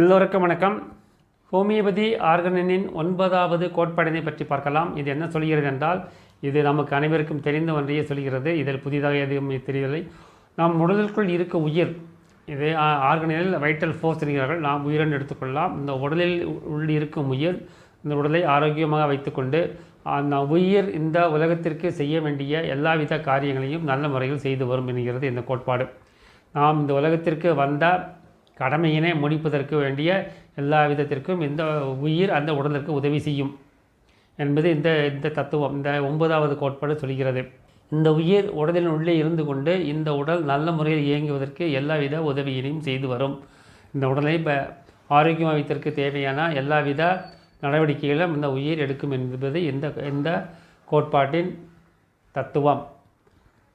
எல்லோருக்கும் வணக்கம். ஹோமியோபதி ஆர்கனனின் ஒன்பதாவது கோட்பாடினை பற்றி பார்க்கலாம். இது என்ன சொல்கிறது என்றால் இது நமக்கு அனைவருக்கும் தெரிந்த ஒன்றையே சொல்கிறது. இதில் புதிதாக எதுவும் தெரியவில்லை. நாம் உடலுக்குள் இருக்க உயிர் இது ஆர்கனில் வைட்டல் ஃபோர்ஸ் என்கிறார்கள். நாம் உயிரென்று எடுத்துக்கொள்ளலாம். இந்த உடலில் உள் இருக்கும் உயிர் இந்த உடலை ஆரோக்கியமாக வைத்துக்கொண்டு அந்த உயிர் இந்த உலகத்திற்கு செய்ய வேண்டிய எல்லாவித காரியங்களையும் நல்ல முறையில் செய்து வரும் என்கிறது இந்த கோட்பாடு. நாம் இந்த உலகத்திற்கு வந்த கடமையினை முடிப்பதற்கு வேண்டிய எல்லா விதத்திற்கும் இந்த உயிர் அந்த உடலுக்கு உதவி செய்யும் என்பது இந்த இந்த தத்துவம் இந்த ஒன்பதாவது கோட்பாடு சொல்கிறது. இந்த உயிர் உடலின் உள்ளே இருந்து கொண்டு இந்த உடல் நல்ல முறையில் இயங்குவதற்கு எல்லாவித உதவியினையும் செய்து வரும். இந்த உடலை ப ஆரோக்கியமாக வைத்திற்கு தேவையான எல்லாவித நடவடிக்கைகளும் இந்த உயிர் எடுக்கும் என்பது இந்த இந்த கோட்பாட்டின் தத்துவம்.